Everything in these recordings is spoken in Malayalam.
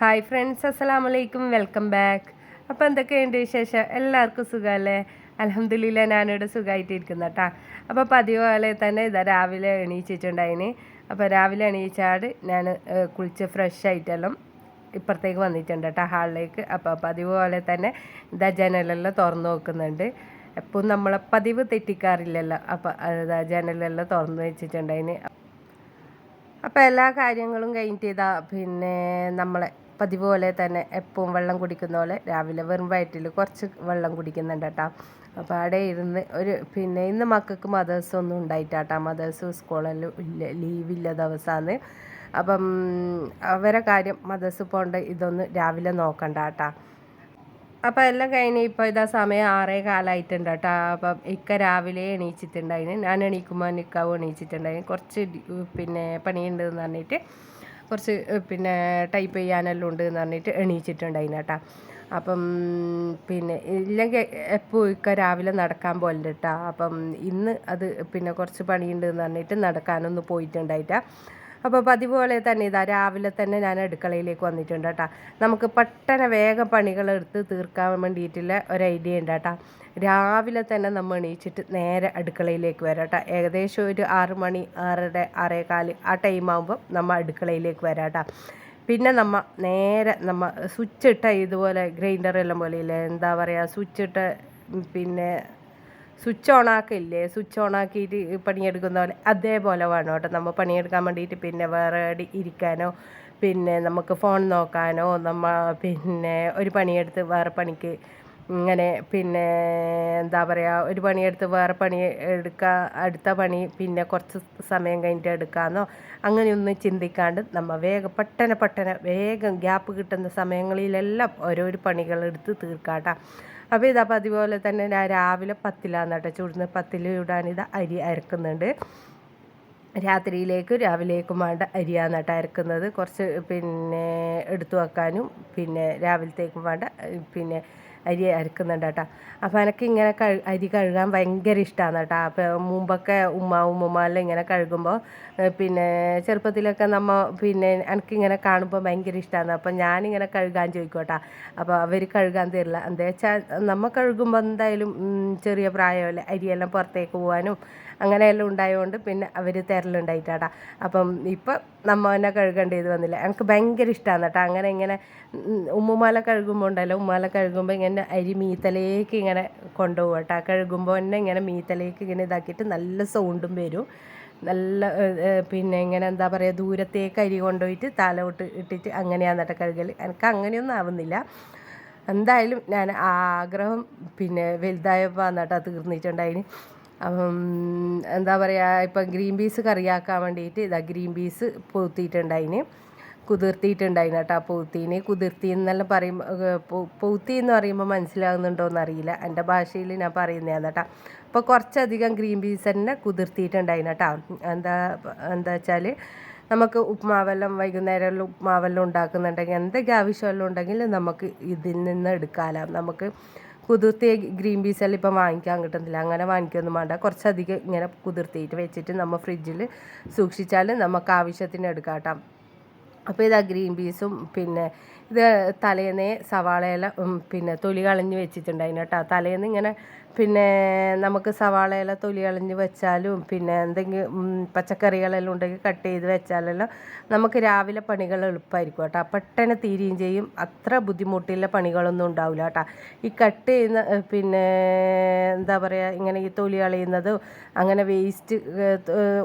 ഹായ് ഫ്രണ്ട്സ് അസ്സലാം വലൈക്കും വെൽക്കം ബാക്ക് അപ്പോൾ എന്തൊക്കെയുണ്ട് വിശേഷം? എല്ലാവർക്കും സുഖമല്ലേ? അലഹമ്മദില്ല ഞാനിവിടെ സുഖമായിട്ടിരിക്കുന്ന കേട്ടാ അപ്പോൾ പതിവ് പോലെ തന്നെ ഇതാ രാവിലെ എണീച്ചിട്ടുണ്ടായിന്. അപ്പോൾ രാവിലെ എണീച്ചാട് ഞാൻ കുളിച്ച് ഫ്രഷ് ആയിട്ടെല്ലാം ഇപ്പുറത്തേക്ക് വന്നിട്ടുണ്ട് കേട്ടോ ഹാളിലേക്ക്. അപ്പോൾ പതിവ് പോലെ തന്നെ ഇതാ ജനലെല്ലാം തുറന്നു നോക്കുന്നുണ്ട്. എപ്പോൾ നമ്മളെ പതിവ് തെറ്റിക്കാറില്ലല്ലോ. അപ്പോൾ ഇതാ ജനലെല്ലാം തുറന്നു വെച്ചിട്ടുണ്ടായിന്. അപ്പോൾ എല്ലാ കാര്യങ്ങളും കഴിഞ്ഞിട്ട് ഇതാ പിന്നെ നമ്മളെ പതിവ് പോലെ തന്നെ എപ്പോഴും വെള്ളം കുടിക്കുന്ന പോലെ രാവിലെ വെറും വയറ്റിൽ കുറച്ച് വെള്ളം കുടിക്കുന്നുണ്ട് കേട്ടോ. അപ്പോൾ അവിടെ ഇരുന്ന് ഒരു പിന്നെ ഇന്ന് മക്കൾക്ക് മദേഴ്സ് ഒന്നും ഉണ്ടായിട്ടാട്ടാ മദേഴ്സ് സ്കൂളിൽ ഇല്ല ലീവില്ല ദിവസമാണ് അപ്പം അവരെ കാര്യം മദേഴ്സ് പോകേണ്ട ഇതൊന്ന് രാവിലെ നോക്കണ്ട കേട്ടാ അപ്പോൾ എല്ലാം കഴിഞ്ഞ് ഇപ്പോൾ ഇതാ സമയം ആറേ കാലമായിട്ടുണ്ട് കേട്ടോ അപ്പം ഇക്ക രാവിലെ എണീച്ചിട്ടുണ്ടായിന്. ഞാൻ എണീക്കുമ്പോൾ നിൽക്കാവും എണീച്ചിട്ടുണ്ടായിന്. കുറച്ച് പിന്നെ പണിയുണ്ടെന്ന് പറഞ്ഞിട്ട് കുറച്ച് പിന്നെ ടൈപ്പ് ചെയ്യാനെല്ലാം ഉണ്ട് എന്ന് പറഞ്ഞിട്ട് എണീച്ചിട്ടുണ്ടായിന് കേട്ടോ അപ്പം പിന്നെ ഇല്ലെങ്കിൽ എപ്പോൾ ഇക്ക രാവിലെ നടക്കാൻ പോലുണ്ട് കേട്ടോ അപ്പം ഇന്ന് അത് പിന്നെ കുറച്ച് പണിയുണ്ട് എന്ന് പറഞ്ഞിട്ട് നടക്കാനൊന്നും പോയിട്ടുണ്ടായിട്ടാ. അപ്പോൾ പതിവ് പോലെ തന്നെ ഇതാ രാവിലെ തന്നെ ഞാൻ അടുക്കളയിലേക്ക് വന്നിട്ടുണ്ട് കേട്ടോ നമുക്ക് പെട്ടെന്ന് വേഗം പണികളെടുത്ത് തീർക്കാൻ വേണ്ടിയിട്ടുള്ള ഒരു ഐഡിയ ഉണ്ട് കേട്ടോ രാവിലെ തന്നെ നമ്മൾ എണീച്ചിട്ട് നേരെ അടുക്കളയിലേക്ക് വരാം ഏകദേശം ഒരു ആറ് മണി ആറര ആറേകാൽ ആ ടൈം ആകുമ്പോൾ നമ്മൾ അടുക്കളയിലേക്ക് വരാം കേട്ടോ. പിന്നെ നമ്മ നേരെ നമ്മ സ്വിച്ച് ഇട്ട ഇതുപോലെ ഗ്രൈൻഡറെല്ലാം പോലെ ഇല്ലേ? എന്താ പറയുക സ്വിച്ച് ഇട്ട പിന്നെ സ്വിച്ച് ഓൺ ആക്കില്ലേ? സ്വിച്ച് ഓൺ ആക്കിയിട്ട് പണിയെടുക്കുന്ന പോലെ അതേപോലെ വേണം കേട്ടോ. നമ്മൾ പണിയെടുക്കാൻ വേണ്ടിയിട്ട് പിന്നെ വേറെ ഇരിക്കാനോ പിന്നെ നമുക്ക് ഫോൺ നോക്കാനോ നമ്മ പിന്നെ ഒരു പണിയെടുത്ത് വേറെ പണിക്ക് ഇങ്ങനെ പിന്നെ എന്താ പറയുക ഒരു പണിയെടുത്ത് വേറെ പണി എടുക്കുക അടുത്ത പണി പിന്നെ കുറച്ച് സമയം കഴിഞ്ഞിട്ട് എടുക്കാമെന്നോ അങ്ങനെയൊന്നും ചിന്തിക്കാണ്ട് നമ്മൾ വേഗം പെട്ടെന്ന് പെട്ടെന്ന് വേഗം ഗ്യാപ്പ് കിട്ടുന്ന സമയങ്ങളിലെല്ലാം ഓരോരോ പണികൾ എടുത്ത് തീർക്കാട്ടാ. അപ്പോൾ ഇതാ അതുപോലെ തന്നെ ഞാൻ രാവിലെ പത്തിലാന്ന് കേട്ടോ ചൂടുന്ന പത്തിൽ ഇത് അരി അരക്കുന്നുണ്ട്. രാത്രിയിലേക്ക് രാവിലേക്കും വേണ്ട അരിയാണ് കേട്ടോ അരക്കുന്നത്. കുറച്ച് പിന്നെ എടുത്തു വെക്കാനും പിന്നെ രാവിലത്തേക്കും വേണ്ട പിന്നെ അരി അരക്കുന്നുണ്ട് കേട്ടോ അപ്പോൾ എനിക്ക് ഇങ്ങനെ കഴു അരി കഴുകാൻ ഭയങ്കര ഇഷ്ടമാണ് കേട്ടോ അപ്പോൾ മുമ്പൊക്കെ ഉമ്മ ഉമ്മമാരെല്ലാം ഇങ്ങനെ കഴുകുമ്പോൾ പിന്നെ ചെറുപ്പത്തിലൊക്കെ നമ്മ പിന്നെ എനിക്കിങ്ങനെ കാണുമ്പോൾ ഭയങ്കര ഇഷ്ടമാണ് അപ്പോൾ ഞാനിങ്ങനെ കഴുകാൻ ചോദിക്കോട്ടാ കേട്ടോ അപ്പോൾ അവർ കഴുകാൻ തരില്ല. എന്താ വെച്ചാൽ നമ്മൾ കഴുകുമ്പോൾ എന്തായാലും ചെറിയ പ്രായമല്ലേ. അരിയെല്ലാം പുറത്തേക്ക് പോകാനും അങ്ങനെയെല്ലാം ഉണ്ടായതുകൊണ്ട് പിന്നെ അവർ തരലുണ്ടായിട്ടാടാ. അപ്പം ഇപ്പം നമ്മ തന്നെ കഴുകേണ്ടത് വന്നില്ല. എനിക്ക് ഭയങ്കര ഇഷ്ടമാണ് കേട്ടോ. അങ്ങനെ ഇങ്ങനെ ഉമ്മുമാല കഴുകുമ്പോൾ ഉണ്ടല്ലോ. ഉമ്മാല കഴുകുമ്പോൾ ഇങ്ങനെ അരി മീത്തലേക്ക് ഇങ്ങനെ കൊണ്ടുപോകും കേട്ടോ. കഴുകുമ്പോൾ തന്നെ ഇങ്ങനെ മീത്തലേക്ക് ഇങ്ങനെ ഇതാക്കിയിട്ട് നല്ല സൗണ്ടും വരും. നല്ല പിന്നെ ഇങ്ങനെ എന്താ പറയുക ദൂരത്തേക്ക് അരി കൊണ്ടുപോയിട്ട് തലോട്ട് ഇട്ടിട്ട് അങ്ങനെയാണ് കേട്ടോ കഴുകൽ എനിക്ക് അങ്ങനെയൊന്നും ആവുന്നില്ല. എന്തായാലും ഞാൻ ആഗ്രഹം പിന്നെ വലുതായപ്പോൾ എന്നിട്ട് തീർന്നിട്ടുണ്ടായിന്. അപ്പം എന്താ പറയുക ഇപ്പം ഗ്രീൻ പീസ് കറിയാക്കാൻ വേണ്ടിയിട്ട് ഇതാ ഗ്രീൻ പീസ് പൂത്തിയിട്ടുണ്ടായിന് കുതിർത്തിയിട്ടുണ്ടായിന് കേട്ടോ പൂത്തീന് കുതിർത്തി എന്നെല്ലാം പറയുമ്പോൾ പൂത്തി എന്ന് പറയുമ്പോൾ മനസ്സിലാകുന്നുണ്ടോ എന്നറിയില്ല എന്റെ ഭാഷയിൽ ഞാൻ പറയുന്നതാണ് കേട്ടോ. അപ്പോൾ കുറച്ചധികം ഗ്രീൻ പീസ് തന്നെ കുതിർത്തിയിട്ടുണ്ടായിന് കേട്ടോ. എന്താ എന്താ വെച്ചാൽ നമുക്ക് ഉപ്മാവെല്ലാം വൈകുന്നേരമുള്ള ഉപ്മാവെല്ലാം ഉണ്ടാക്കുന്നുണ്ടെങ്കിൽ എന്തൊക്കെ ആവശ്യമെല്ലാം ഉണ്ടെങ്കിൽ നമുക്ക് ഇതിൽ നിന്ന് എടുക്കാമല്ലോ നമുക്ക് കുതിർത്തിയ ഗ്രീൻ പീസെല്ലാം ഇപ്പം വാങ്ങിക്കാൻ കിട്ടുന്നില്ല അങ്ങനെ വാങ്ങിക്കൊന്നും വേണ്ട. കുറച്ചധികം ഇങ്ങനെ കുതിർത്തിയിട്ട് വെച്ചിട്ട് നമ്മൾ ഫ്രിഡ്ജിൽ സൂക്ഷിച്ചാൽ നമുക്ക് ആവശ്യത്തിന് എടുക്കാം കേട്ടോ. അപ്പോൾ ഇതാ ഗ്രീൻ പീസും പിന്നെ ഇത് തലേന്നേ സവാളയെല്ലാം പിന്നെ തൊലി കളഞ്ഞ് വെച്ചിട്ടുണ്ടായിരുന്നു കേട്ടോ. തലേന്ന് ഇങ്ങനെ പിന്നെ നമുക്ക് സവാളയില തൊലി കളഞ്ഞ് വെച്ചാലും പിന്നെ എന്തെങ്കിലും പച്ചക്കറികളെല്ലാം ഉണ്ടെങ്കിൽ കട്ട് ചെയ്ത് വെച്ചാലെല്ലാം നമുക്ക് രാവിലെ പണികൾ എളുപ്പമായിരിക്കും കേട്ടോ. പെട്ടെന്ന് തീരുകയും ചെയ്യും. അത്ര ബുദ്ധിമുട്ടില്ല പണികളൊന്നും ഉണ്ടാവില്ല കേട്ടോ. ഈ കട്ട് ചെയ്യുന്ന പിന്നെ എന്താ പറയുക ഇങ്ങനെ ഈ തൊലി കളയുന്നതും അങ്ങനെ വേസ്റ്റ്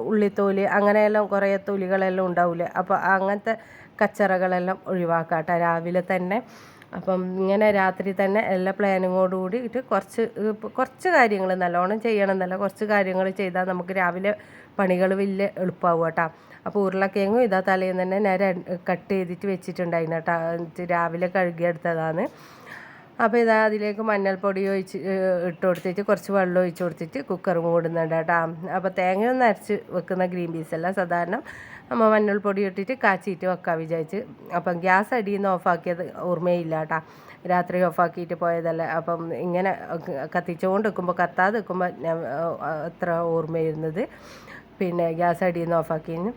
ഉള്ളിത്തോലി അങ്ങനെയെല്ലാം കുറേ തൊലികളെല്ലാം ഉണ്ടാവില്ലേ? അപ്പോൾ അങ്ങനത്തെ കച്ചറകളെല്ലാം ഒഴിവാക്കാട്ടെ രാവിലെ തന്നെ. അപ്പം ഇങ്ങനെ രാത്രി തന്നെ എല്ലാ പ്ലാനിങ്ങോട് കൂടിയിട്ട് കുറച്ച് കുറച്ച് കാര്യങ്ങൾ നല്ലോണം ചെയ്യണം. എന്നല്ല കുറച്ച് കാര്യങ്ങൾ ചെയ്താൽ നമുക്ക് രാവിലെ പണികൾ വലിയ എളുപ്പമാവും കേട്ടോ അപ്പോൾ ഉരുളക്കിഴങ്ങും ഇതാ തലേന്ന് തന്നെ ഞാൻ കട്ട് ചെയ്തിട്ട് വെച്ചിട്ടുണ്ടായിരുന്നു കേട്ടോ. രാവിലെ കഴുകിയെടുത്തതാണ്. അപ്പോൾ ഇതാ അതിലേക്ക് മഞ്ഞൾപ്പൊടി ഒഴിച്ച് ഇട്ട് കൊടുത്തിട്ട് കുറച്ച് വെള്ളം ഒഴിച്ച് കൊടുത്തിട്ട് കുക്കർ മൂടുന്നുണ്ട് കേട്ടോ. അപ്പോൾ തേങ്ങയൊന്നും അരച്ച് വെക്കുന്ന ഗ്രീൻ പീസ് അല്ല സാധാരണ. നമ്മൾ മഞ്ഞൾപ്പൊടി ഇട്ടിട്ട് കാച്ചിയിട്ട് വെക്കാൻ വിചാരിച്ച്. അപ്പം ഗ്യാസ് അടിയിൽ നിന്ന് ഓഫാക്കിയത് ഓർമ്മയില്ല കേട്ടോ രാത്രി ഓഫാക്കിയിട്ട് പോയതല്ല. അപ്പം ഇങ്ങനെ കത്തിച്ചുകൊണ്ട് വെക്കുമ്പോൾ കത്താതെ വെക്കുമ്പോൾ ഞാൻ അത്ര ഓർമ്മയിരുന്നത്. പിന്നെ ഗ്യാസ് അടിയിൽ നിന്ന് ഓഫാക്കിയിരുന്നു.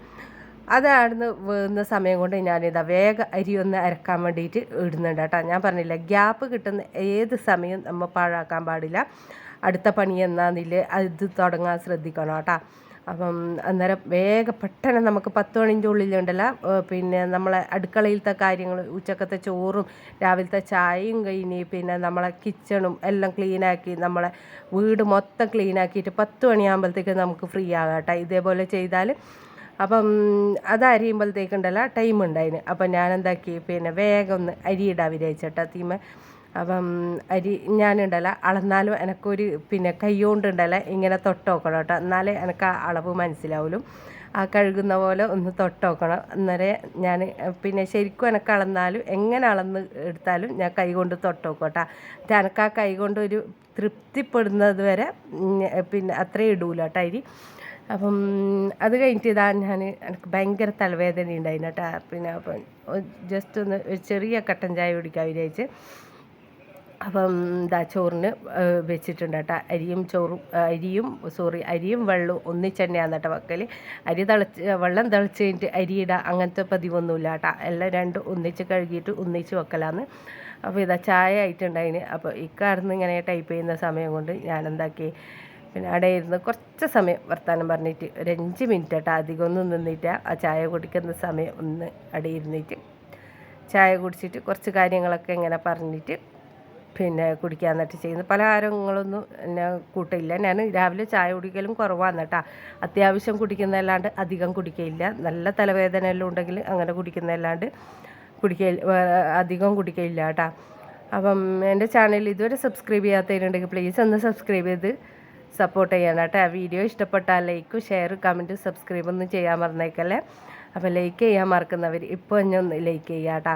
അതായിരുന്നു വേകുന്ന സമയം കൊണ്ട് ഞാനിതാ വേഗം അരി ഒന്ന് അരക്കാൻ വേണ്ടിയിട്ട് ഇടുന്നുണ്ട് കേട്ടോ ഞാൻ പറഞ്ഞില്ല ഗ്യാപ്പ് കിട്ടുന്ന ഏത് സമയം നമ്മൾ പാഴാക്കാൻ പാടില്ല. അടുത്ത പണി എന്നാന്നില്ല അത് തുടങ്ങാൻ ശ്രദ്ധിക്കണം കേട്ടോ അപ്പം അന്നേരം വേഗം പെട്ടെന്ന് നമുക്ക് പത്ത് മണിന്റെ ഉള്ളിലുണ്ടല്ല പിന്നെ നമ്മളെ അടുക്കളയിലത്തെ കാര്യങ്ങൾ ഉച്ചക്കത്തെ ചോറും രാവിലത്തെ ചായയും കഴിഞ്ഞ് പിന്നെ നമ്മളെ കിച്ചണും എല്ലാം ക്ലീനാക്കി നമ്മളെ വീട് മൊത്തം ക്ലീനാക്കിയിട്ട് പത്ത് മണിയാകുമ്പോഴത്തേക്ക് നമുക്ക് ഫ്രീ ആകാം കേട്ടോ. ഇതേപോലെ ചെയ്താൽ അപ്പം അത് അരിയുമ്പോഴത്തേക്കുണ്ടല്ലോ ടൈം ഉണ്ടായിന് അപ്പം ഞാൻ എന്താക്കി പിന്നെ വേഗം ഒന്ന് അരിയിടാൻ വിചാരിച്ചേട്ടാ തീമ. അപ്പം അരി ഞാനുണ്ടല്ലോ അളന്നാലും എനക്കൊരു പിന്നെ കൈകൊണ്ടുണ്ടല്ലോ ഇങ്ങനെ തൊട്ട് നോക്കണം കേട്ടോ. എന്നാലേ എനിക്ക് ആ അളവ് മനസ്സിലാവുള്ളൂ. ആ കഴുകുന്ന പോലെ ഒന്ന് തൊട്ട് നോക്കണം അന്നേരം ഞാൻ പിന്നെ ശരിക്കും എനിക്ക് അളന്നാലും എങ്ങനെ അളന്ന് എടുത്താലും ഞാൻ കൈ കൊണ്ട് തൊട്ട് നോക്കും കേട്ടോ എനിക്ക് ആ കൈ കൊണ്ട് ഒരു തൃപ്തിപ്പെടുന്നത് വരെ പിന്നെ അത്രയും ഇടൂല കേട്ടോ അരി. അപ്പം അത് കഴിഞ്ഞിട്ട് ഇതാ ഞാൻ എനിക്ക് ഭയങ്കര തലവേദന ഉണ്ടായിരുന്നു കേട്ടോ. പിന്നെ അപ്പം ജസ്റ്റ് ഒന്ന് ചെറിയ കട്ടൻ ചായ കുടിക്കാൻ വിചാരിച്ച് അപ്പം ദാ ചോറിന് വെച്ചിട്ടുണ്ട് കേട്ടോ. അരിയും ചോറും അരിയും സോറി അരിയും വെള്ളവും ഒന്നിച്ചെണ്ണയാണ് കേട്ടോ വെക്കൽ അരി തിളച്ച് വെള്ളം തിളച്ച് കഴിഞ്ഞിട്ട് അരിയിടുക അങ്ങനത്തെ പതിവൊന്നുമില്ല കേട്ടോ. എല്ലാം രണ്ടും ഒന്നിച്ച് കഴുകിയിട്ട് ഒന്നിച്ച് വെക്കലാന്ന്. അപ്പോൾ ഇതാ ചായ ആയിട്ടുണ്ടായിന്. അപ്പോൾ ഇക്കാർന്ന് ഇങ്ങനെ ടൈപ്പ് ചെയ്യുന്ന സമയം കൊണ്ട് ഞാൻ എന്താക്കി പിന്നെ അവിടെ ഇരുന്ന് കുറച്ച് സമയം വർത്താനം പറഞ്ഞിട്ട് ഒരു അഞ്ച് മിനിറ്റ് കേട്ടോ അധികം ഒന്നും നിന്നിട്ട് ആ ചായ കുടിക്കുന്ന സമയം ഒന്ന് അവിടെ ഇരുന്നിട്ട് ചായ കുടിച്ചിട്ട് കുറച്ച് കാര്യങ്ങളൊക്കെ ഇങ്ങനെ പറഞ്ഞിട്ട് പിന്നെ കുടിക്കാൻ എന്നിട്ട് ചെയ്യുന്നു. പലഹാരങ്ങളൊന്നും ഞാൻ കൂട്ടില്ല. ഞാൻ രാവിലെ ചായ കുടിക്കലും കുറവാണ് കേട്ടോ. അത്യാവശ്യം കുടിക്കുന്നതല്ലാണ്ട് അധികം കുടിക്കയില്ല. നല്ല തലവേദന എല്ലാം ഉണ്ടെങ്കിൽ അങ്ങനെ കുടിക്കുന്നതല്ലാണ്ട് കുടിക്ക അധികം കുടിക്കയില്ല കേട്ടോ. അപ്പം എന്റെ ചാനൽ ഇതുവരെ സബ്സ്ക്രൈബ് ചെയ്യാത്തവരുണ്ടെങ്കിൽ പ്ലീസ് ഒന്ന് സബ്സ്ക്രൈബ് ചെയ്ത് സപ്പോർട്ട് ചെയ്യണം കേട്ടോ. വീഡിയോ ഇഷ്ടപ്പെട്ടാൽ ലൈക്ക് ഷെയർ കമന്റ് സബ്സ്ക്രൈബ് ഒന്നും ചെയ്യാൻ മറന്നേക്കല്ലേ. അപ്പോൾ ലൈക്ക് ചെയ്യാൻ മറക്കുന്നവർ ഇപ്പോൾ തന്നെ ഒന്ന് ലൈക്ക് ചെയ്യാം കേട്ടോ.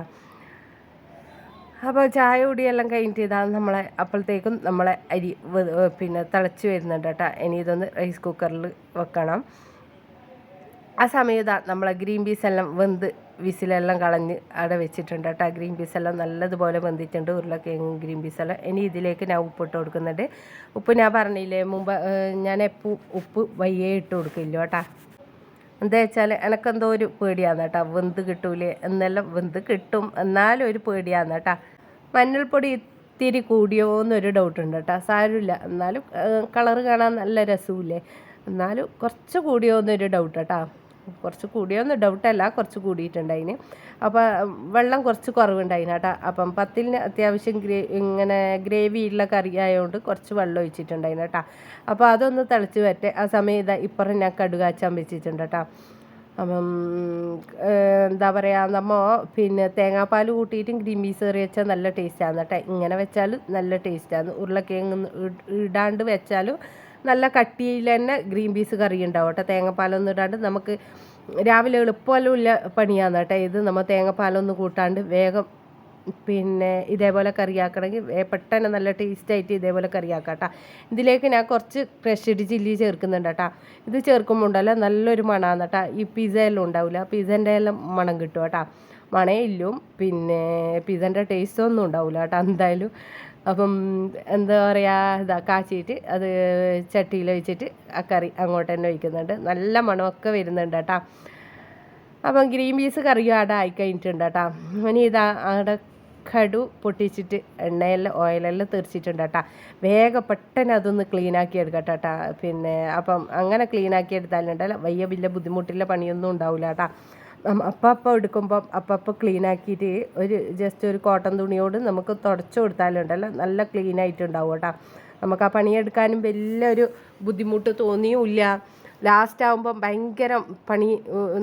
അപ്പോൾ ചായ കുടിയെല്ലാം കഴിഞ്ഞിട്ട് ഇതാണ് നമ്മളെ അപ്പോഴത്തേക്കും നമ്മളെ അരി പിന്നെ തിളച്ച് വരുന്നുണ്ട് കേട്ടോ. ഇനി ഇതൊന്ന് റൈസ് കുക്കറിൽ വെക്കണം. ആ സമയത്ത് നമ്മളെ ഗ്രീൻ പീസ് എല്ലാം വെന്ത് വിസിലെല്ലാം കളഞ്ഞ് അവിടെ വെച്ചിട്ടുണ്ട് കേട്ടോ. ഗ്രീൻ പീസ് എല്ലാം നല്ലതുപോലെ വെന്തിട്ടുണ്ട്. ഉരുളക്കിഴങ്ങ് ഗ്രീൻ പീസ് എല്ലാം. ഇനി ഇതിലേക്ക് ഞാൻ ഉപ്പിട്ട് കൊടുക്കുന്നുണ്ട്. ഉപ്പ് ഞാൻ പറഞ്ഞില്ലേ മുമ്പ് ഞാൻ എപ്പോൾ ഉപ്പ് വയ്യേ ഇട്ട് കൊടുക്കില്ല കേട്ടോ. എന്താ വെച്ചാൽ എനക്കെന്തോ ഒരു പേടിയാന്ന് കേട്ടോ. വെന്ത് കിട്ടൂലേ? എന്നെല്ലാം വെന്ത് കിട്ടും. എന്നാലും ഒരു പേടിയാന്ന് കേട്ടോ. മഞ്ഞൾപ്പൊടി ഇത്തിരി കൂടിയോ എന്നൊരു ഡൗട്ട് ഉണ്ട് കേട്ടോ. സാരമില്ല. എന്നാലും കളറ് കാണാൻ നല്ല രസമില്ലേ എന്നാലും കുറച്ച് കൂടിയോ എന്നൊരു ഡൗട്ട് കേട്ടോ. കുറച്ച് കൂടിയൊന്നും ഡൗട്ടല്ല കുറച്ച് കൂടിയിട്ടുണ്ട് അതിന് അപ്പോൾ വെള്ളം കുറച്ച് കുറവുണ്ടായിന് കേട്ടോ. അപ്പം പത്തിന് അത്യാവശ്യം ഗ്രേ ഇങ്ങനെ ഗ്രേവി ഉള്ള കറി ആയതുകൊണ്ട് കുറച്ച് വെള്ളം ഒഴിച്ചിട്ടുണ്ടായിന് കേട്ടോ. അപ്പോൾ അതൊന്ന് തിളച്ച് വരട്ടെ. ആ സമയം ഇതാ ഇപ്പുറം ഞാൻ കടുകാച്ചാൻ വെച്ചിട്ടുണ്ട് കേട്ടോ. അപ്പം എന്താ പറയുക നമ്മൾ പിന്നെ തേങ്ങാപ്പാൽ കൂട്ടിയിട്ടും ഗ്രീൻ പീസ് കറി വെച്ചാൽ നല്ല ടേസ്റ്റാണ് കേട്ടോ. ഇങ്ങനെ വെച്ചാൽ നല്ല ടേസ്റ്റാണ് ഉരുളക്കിഴങ്ങ് ഇട്- ഇടാണ്ട് വെച്ചാലും നല്ല കട്ടിയിൽ തന്നെ ഗ്രീൻ പീസ് കറി ഉണ്ടാവും കേട്ടോ. തേങ്ങാപ്പാലൊന്നും ഇടാണ്ട് നമുക്ക് രാവിലെ എളുപ്പമല്ലോ ഇല്ല പണിയാന്ന് കേട്ടോ. ഇത് നമ്മൾ തേങ്ങാപ്പാലൊന്നും കൂട്ടാണ്ട് വേഗം പിന്നെ ഇതേപോലെ കറിയാക്കണമെങ്കിൽ പെട്ടെന്ന് നല്ല ടേസ്റ്റായിട്ട് ഇതേപോലെ കറിയാക്കാം കേട്ടോ. ഇതിലേക്ക് ഞാൻ കുറച്ച് ക്രഷ്ഡ് ചില്ലി ചേർക്കുന്നുണ്ട് കേട്ടോ. ഇത് ചേർക്കുമ്പോൾ ഉണ്ടല്ലോ നല്ലൊരു മണമാണ് കേട്ടോ. ഈ പിസയെല്ലാം ഉണ്ടാവില്ല. പിസേന്റെ എല്ലാം മണം കിട്ടും കേട്ടോ. മണേ ഇല്ലും. പിന്നെ പിസേന്റെ ടേസ്റ്റ് ഒന്നും ഉണ്ടാവില്ല കേട്ടോ. എന്തായാലും അപ്പം എന്താ പറയുക ഇതാ കാച്ചിയിട്ട് അത് ചട്ടിയിൽ വെച്ചിട്ട് ആ കറി അങ്ങോട്ട് തന്നെ ഒഴിക്കുന്നുണ്ട്. നല്ല മണമൊക്കെ വരുന്നുണ്ട് കേട്ടോ. അപ്പം ഗ്രീൻ പീസ് കറിയും അവിടെ ആയി കഴിഞ്ഞിട്ടുണ്ട് കേട്ടോ. ഇനി ഇതാ അവിടെ കടു പൊട്ടിച്ചിട്ട് എണ്ണയെല്ലാം ഓയിലെല്ലാം തെറിച്ചിട്ടുണ്ട് കേട്ടോ. വേഗം പെട്ടെന്ന് അതൊന്ന് ക്ലീനാക്കി എടുക്കട്ടെ കേട്ടോ. പിന്നെ അപ്പം അങ്ങനെ ക്ലീനാക്കി എടുത്താലുണ്ടല്ലോ വലിയ വലിയ ബുദ്ധിമുട്ടില്ല പണിയൊന്നും ഉണ്ടാവില്ല കേട്ടോ. അപ്പം എടുക്കുമ്പോൾ എടുക്കുമ്പം അപ്പം അപ്പം ക്ലീൻ ആക്കിയിട്ട് ഒരു ജസ്റ്റ് ഒരു കോട്ടൺ തുണിയോട് നമുക്ക് തുടച്ചു കൊടുത്താലുണ്ടല്ലോ. നല്ല ക്ലീൻ ആയിട്ടുണ്ടാവും കേട്ടോ. നമുക്ക് ആ പണിയെടുക്കാനും വലിയൊരു ബുദ്ധിമുട്ട് തോന്നിയുമില്ല. ലാസ്റ്റ് ആകുമ്പം ഭയങ്കര പണി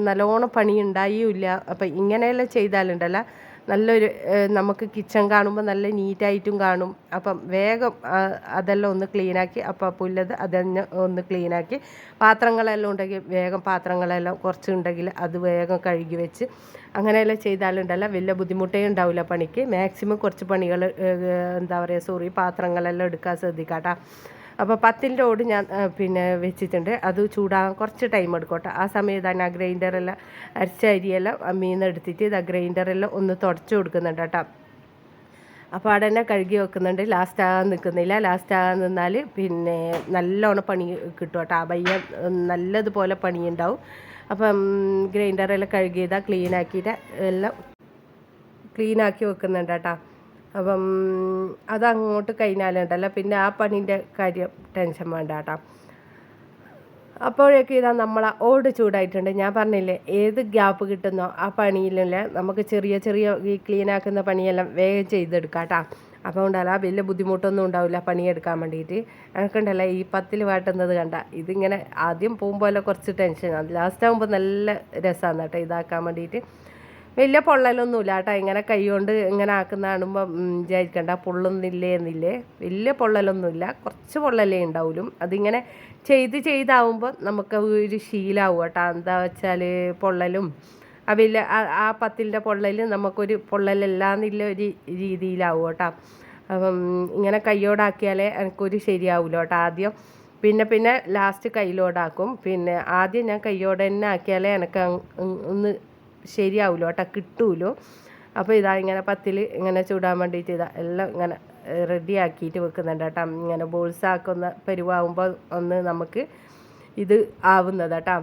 നല്ലോണം പണി ഉണ്ടായില്ല അപ്പം ഇങ്ങനെയെല്ലാം ചെയ്താലുണ്ടല്ലോ. നല്ലൊരു നമുക്ക് കിച്ചൺ കാണുമ്പോൾ നല്ല നീറ്റായിട്ടും കാണും. അപ്പം വേഗം അതെല്ലാം ഒന്ന് ക്ലീനാക്കി അപ്പം പുല്ലത് അതന്നെ ഒന്ന് ക്ലീനാക്കി പാത്രങ്ങളെല്ലാം ഉണ്ടെങ്കിൽ വേഗം പാത്രങ്ങളെല്ലാം കുറച്ച് ഉണ്ടെങ്കിൽ അത് വേഗം കഴുകി വെച്ച് അങ്ങനെയെല്ലാം ചെയ്താലുണ്ടല്ലോ വലിയ ബുദ്ധിമുട്ടേ ഉണ്ടാവില്ല പണിക്ക്. മാക്സിമം കുറച്ച് പണികൾ എന്താ പറയുക സോറി പാത്രങ്ങളെല്ലാം എടുക്കാൻ ശ്രദ്ധിക്കാം കേട്ടോ അപ്പോൾ പത്തിന്റെ ഓട് ഞാൻ പിന്നെ വെച്ചിട്ടുണ്ട്. അത് ചൂടാകാൻ കുറച്ച് ടൈം എടുക്കട്ടെ. ആ സമയത്ത് തന്നെ ആ ഗ്രൈൻഡറെല്ലാം അരച്ച അരിയെല്ലാം മീൻ എടുത്തിട്ട് ആ ഗ്രൈൻഡറെല്ലാം ഒന്ന് തുടച്ചു കൊടുക്കുന്നുണ്ട് കേട്ടോ. അപ്പോൾ അവിടെ തന്നെ കഴുകി വെക്കുന്നുണ്ട്. ലാസ്റ്റ് ആകാൻ നിൽക്കുന്നില്ല ലാസ്റ്റ് ആകാൻ നിന്നാൽ പിന്നെ നല്ലോണം പണി കിട്ടും കേട്ടോ. ആ പയ്യ നല്ലതുപോലെ പണിയുണ്ടാവും. അപ്പം ഗ്രൈൻഡറെല്ലാം കഴുകിയതാ ക്ലീനാക്കിയിട്ട് എല്ലാം ക്ലീനാക്കി വെക്കുന്നുണ്ട് കേട്ടോ. അപ്പം അതങ്ങോട്ട് കഴിഞ്ഞാലുണ്ടല്ലോ. പിന്നെ ആ പണീന്റെ കാര്യം ടെൻഷൻ വേണ്ട കേട്ടോ അപ്പോഴേക്ക് ഇതാ നമ്മൾ ഓട് ചൂടായിട്ടുണ്ട്. ഞാൻ പറഞ്ഞില്ലേ ഏത് ഗ്യാപ്പ് കിട്ടുന്നോ ആ പണിയിലല്ലേ നമുക്ക് ചെറിയ ചെറിയ ഈ ക്ലീൻ ആക്കുന്ന പണിയെല്ലാം വേഗം ചെയ്തെടുക്കാം കേട്ടോ അപ്പോൾ ഉണ്ടല്ല വലിയ ബുദ്ധിമുട്ടൊന്നും ഉണ്ടാവില്ല പണിയെടുക്കാൻ വേണ്ടിയിട്ട്. എനിക്കുണ്ടല്ലോ ഈ പത്തിൽ വാട്ടുന്നത് കണ്ട ഇതിങ്ങനെ ആദ്യം പോകുമ്പോൾ കുറച്ച് ടെൻഷനാണ് ലാസ്റ്റ് ആകുമ്പോൾ നല്ല രസമാണ് കേട്ടോ ഇതാക്കാൻ വേണ്ടിയിട്ട്. വലിയ പൊള്ളലൊന്നുമില്ല കേട്ടോ. ഇങ്ങനെ കൈ കൊണ്ട് ഇങ്ങനെ ആക്കുന്ന കാണുമ്പോൾ വിചാരിക്കണ്ട. പൊള്ളുന്നില്ലേ എന്നില്ലേ? വലിയ പൊള്ളലൊന്നുമില്ല. കുറച്ച് പൊള്ളലേ ഉണ്ടാവുള്ളൂ. അതിങ്ങനെ ചെയ്ത് ചെയ്താവുമ്പോൾ നമുക്ക് ഒരു ശീലാവും കേട്ടോ. എന്താ വെച്ചാൽ പൊള്ളലും വലിയ ആ പത്തിന്റെ പൊള്ളൽ നമുക്കൊരു പൊള്ളലല്ലാന്നില്ല ഒരു രീതിയിലാവും കേട്ടോ. അപ്പം ഇങ്ങനെ കൈയോടാക്കിയാലേ എനിക്കൊരു ശരിയാവില്ല കേട്ടോ ആദ്യം. പിന്നെ പിന്നെ ലാസ്റ്റ് കയ്യിലോടാക്കും പിന്നെ ആദ്യം ഞാൻ കയ്യോടെ തന്നെ ആക്കിയാലേ എനിക്ക് ഒന്ന് ശരിയാവുമല്ലോ കേട്ടോ കിട്ടൂലോ. അപ്പോൾ ഇതാ ഇങ്ങനെ പത്തിൽ ഇങ്ങനെ ചൂടാൻ വേണ്ടിയിട്ട് ഇതാ എല്ലാം ഇങ്ങനെ റെഡി ആക്കിയിട്ട് വെക്കുന്നുണ്ട് കേട്ടോ. ഇങ്ങനെ ബോൾസ് ആക്കുന്ന പരുവാകുമ്പോൾ ഒന്ന് നമുക്ക് ഇത് ആവുന്നത് കേട്ടോ.